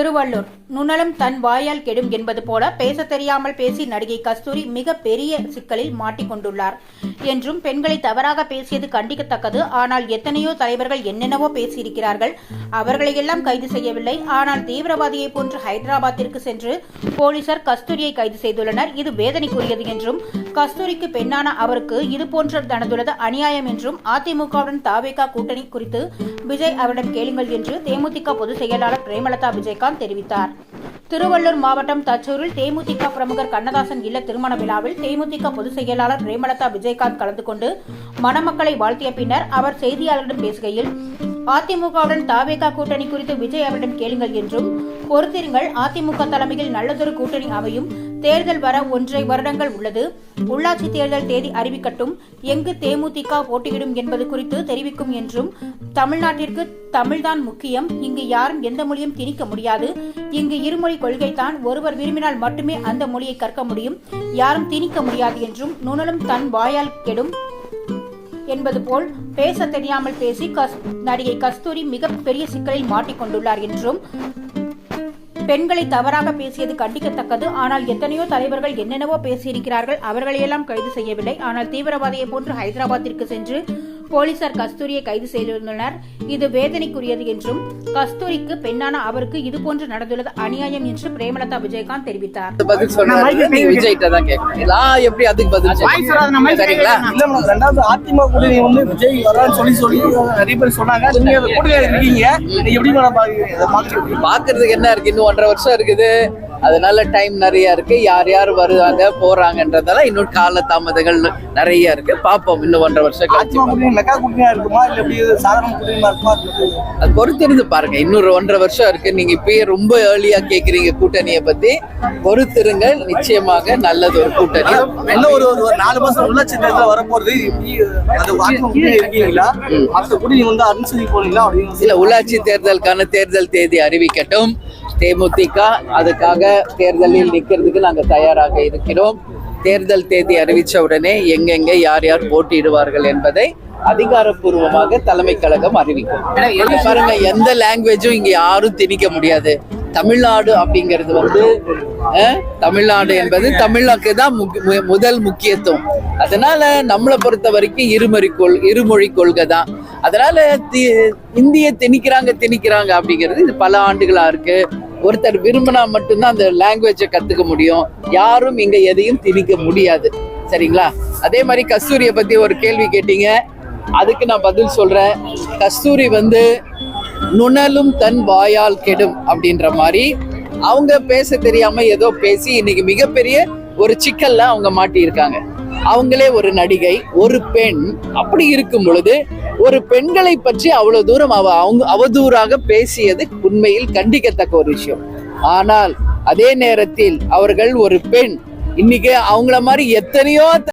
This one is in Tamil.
திருவள்ளூர். நுணலும் தன் வாயால் கெடும் என்பது போல பேச தெரியாமல் பேசி நடிகை கஸ்தூரி மிக பெரிய சிக்கலில் மாட்டிக்கொண்டுள்ளார். என்றும் பெண்களை தவறாக பேசியது கண்டிக்கத்தக்கது. ஆனால் எத்தனையோ தலைவர்கள் என்னென்னவோ பேசியிருக்கிறார்கள். அவர்களையெல்லாம் கைது செய்யவில்லை. ஆனால் தீவிரவாதியை போன்று ஹைதராபாத்திற்கு சென்று போலீசார் கஸ்தூரியை கைது செய்துள்ளனர். இது வேதனைக்குரியது என்றும் கஸ்தூரிக்கு பெண்ணான அவருக்கு இதுபோன்று தனதுள்ளது அநியாயம் என்றும் அதிமுகவுடன் தாவேகா கூட்டணி குறித்து விஜய் அவரிடம் கேளுங்கள் என்று தேமுதிக பொதுச் செயலாளர் பிரேமலதா விஜயகாந்த் தெரிவித்தார். திருவள்ளூர் மாவட்டம் தச்சூரில் தேமுதிக பிரமுகர் கண்ணதாசன் இல்ல திருமண விழாவில் தேமுதிக பொதுச் செயலாளர் பிரேமலதா விஜயகாந்த் கலந்து கொண்டு மணமக்களை வாழ்த்திய பின்னர் அவர் செய்தியாளர்களிடம் பேசுகையில் அதிமுகவுடன் தாவேகா கூட்டணி குறித்து விஜய் அவரிடம் கேளுங்கள் என்றும் பொறுத்திருங்கள். அதிமுக தலைமையில் நல்லதொரு கூட்டணி அமையும் தேர்தல் வர ஒன்றை வருடங்கள் உள்ளது. உள்ளாட்சி தேர்தல் தேதி அறிவிக்கட்டும். எங்கு தேமுதிக போட்டியிடும் என்பது குறித்து தெரிவிக்கும் என்றும் தமிழ்நாட்டிற்கு தமிழ்தான் முக்கியம். இங்கு யாரும் எந்த மொழியும் திணிக்க முடியாது. இங்கு இருமொழி கொள்கைதான் ஒருவர் விரும்பினால் மட்டுமே அந்த மொழியை கற்க முடியும். யாரும் திணிக்க முடியாது என்றும் நுணலும் தன் வாயால் கெடும் என்பது போல் பேச தெரியாமல் பேசி கஸ் நடிகை கஸ்தூரி மிகப்பெரிய சிக்கலில் மாட்டிக்கொண்டுள்ளார் என்றும் பெண்களை தவறாக பேசியது கண்டிக்கத்தக்கது. ஆனால் எத்தனையோ தலைவர்கள் என்னென்னவோ பேசியிருக்கிறார்கள். அவர்களையெல்லாம் கைது செய்யவில்லை. ஆனால் தீவிரவாதியை போன்று ஹைதராபாத்திற்கு சென்று போலீசார் கஸ்தூரியை கைது செய்துள்ளனர் இது வேதனைக்குரியது என்றும் கஸ்தூரிக்கு பெண்ணான அவருக்கு இதுபோன்று நடந்துள்ளது அநியாயம் என்று பிரேமலதா விஜயகாந்த் தெரிவித்தார். எப்படி அதுக்கு பதில் சொல்றேன்? சரிங்களா? இல்ல மேடம் ரெண்டாவது அதிமுக கூட்டணி வந்து விஜய் வரான்னு சொல்லி சொல்லி நிறைய பேர் சொன்னாங்க. நீங்க இருக்கீங்க. எப்படி இதை பாக்குறீங்க பாக்குறதுக்கு என்ன இருக்கு? இன்னும் ஒன்றரை வருஷம் இருக்குது. அதனால டைம் நிறைய இருக்கு. யார் யார் வருவாங்க போறாங்கன்றதெல்லாம் இன்னும் கால தாமதங்கள் நிறைய இருக்கு. பாப்போம் இன்னும் ஒன்றரை வருஷம் கழிச்சு பொறுத்திருந்து பாருங்க. இன்னொரு ஒன்றரை வருஷம் இருக்கு. நீங்க இப்பயே ரொம்ப ஏர்லியா கேக்குறீங்க கூட்டணியை பத்தி. பொறுத்திருங்க நிச்சயமாக நல்லது ஒரு கூட்டணி. இன்னும் ஒரு ஒரு நாலு மாசம் உள்ளாட்சி தேர்தல் வரப்போறது? இல்ல உள்ளாட்சி தேர்தலுக்கான தேர்தல் தேதி அறிவிக்கட்டும். தேமுதிக அதுக்காக தேர்தலில் நிற்கிறதுக்கு நாங்கள் தயாராக இருக்கிறோம். தேர்தல் தேதி அறிவித்த உடனே எங்கெங்க யார் யார் போட்டியிடுவார்கள் என்பதை அதிகாரப்பூர்வமாக தலைமை கழகம் அறிவிக்கும். பாருங்க எந்த லாங்குவேஜும் இங்க யாரும் திணிக்க முடியாது. தமிழ்நாடு அப்படிங்கிறது வந்து தமிழ்நாடு என்பது தமிழ்நாக்கு தான் முக்- மு- முதல் முக்கியத்துவம். அதனால நம்மளை பொறுத்த வரைக்கும் இருமொழி கொள் இருமொழி கொள்கை தான். அதனால தி- இந்திய திணிக்கிறாங்க திணிக்கிறாங்க அப்படிங்கிறது இது பல ஆண்டுகளா இருக்கு. ஒருத்தர் விரும்பினா மட்டும்தான் அந்த லாங்குவேஜை கற்றுக்க முடியும். யாரும் இங்கே எதையும் திணிக்க முடியாது. சரிங்களா? அதே மாதிரி கஸ்தூரியை பற்றி ஒரு கேள்வி கேட்டீங்க. அதுக்கு நான் பதில் சொல்கிறேன் கஸ்தூரி வந்து நுணலும் தன் வாயால் கெடும் அப்படின்ற மாதிரி அவங்க பேச தெரியாமல் ஏதோ பேசி இன்னைக்கு மிகப்பெரிய ஒரு சிக்கல்ல அவங்க மாட்டியிருக்காங்க. அவங்களே ஒரு நடிகை ஒரு பெண். அப்படி இருக்கும் பொழுது ஒரு பெண்களை பற்றி அவ்வளவு தூரம் அவ அவங்க அவதூறாக பேசியது உண்மையில் கண்டிக்கத்தக்க ஒரு விஷயம். ஆனால் அதே நேரத்தில் அவர்கள் ஒரு பெண். இன்னைக்கு அவங்கள மாதிரி எத்தனையோ